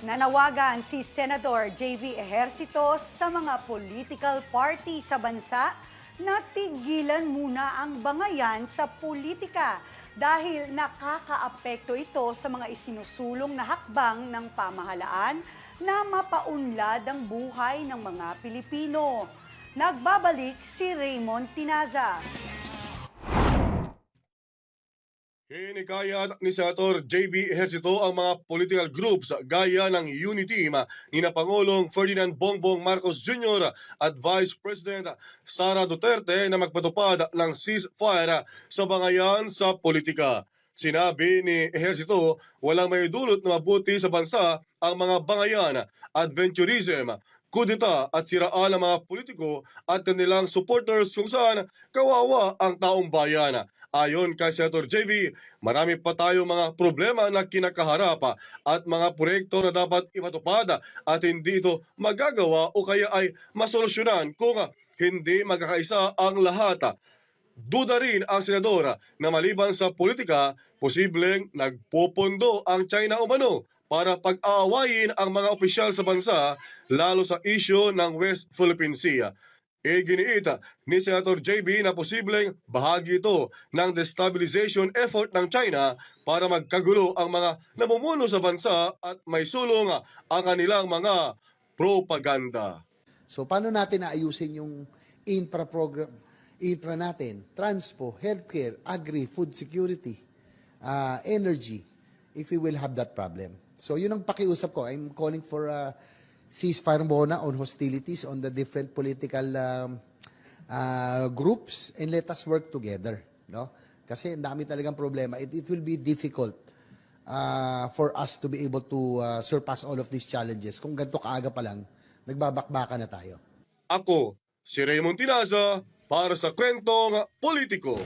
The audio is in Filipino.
Nanawagan si Senador JV Ejercito sa mga political party sa bansa na tigilan muna ang bangayan sa politika dahil nakakaapekto ito sa mga isinusulong na hakbang ng pamahalaan na mapaunlad ang buhay ng mga Pilipino. Nagbabalik si Raymond Tinaza. Hinikayat ni Senator JB Ejercito ang mga political groups gaya ng Unity ni na Pangulong Ferdinand Bongbong Marcos Jr. at Vice President Sara Duterte na magpatupad ng ceasefire sa bangayan sa politika. Sinabi ni Ejercito, walang may dulot na mabuti sa bansa ang mga bangayan, adventurism, kudeta at siraan ng mga politiko at kanilang supporters kung saan kawawa ang taong bayan. Ayon kay Senator JV, marami pa tayong mga problema na kinakaharap at mga proyekto na dapat imatupad at hindi ito magagawa o kaya ay masolusyonan kung hindi magkakaisa ang lahat. Duda rin ang senador na maliban sa politika, posibleng nagpopondo ang China umano para pag-aawayin ang mga opisyal sa bansa lalo sa isyo ng West Philippine Sea. Iginiita ni Senator JB na posibleng bahagi ito ng destabilization effort ng China para magkagulo ang mga namumuno sa bansa at may sulong ang kanilang mga propaganda. So paano natin naayusin yung infra infra natin, transpo, healthcare, agri, food security, uh, energy, if we will have that problem. So yun ang pakiusap ko. I'm calling for a ceasefire muna on hostilities on the different political um, uh, groups and let us work together. No? Kasi ang dami talagang problema. It, it will be difficult uh, for us to be able to uh, surpass all of these challenges kung ganito kaaga pa lang, nagbabakbaka na tayo. Ako, si Raymond Tinaza, para sa kwentong politiko.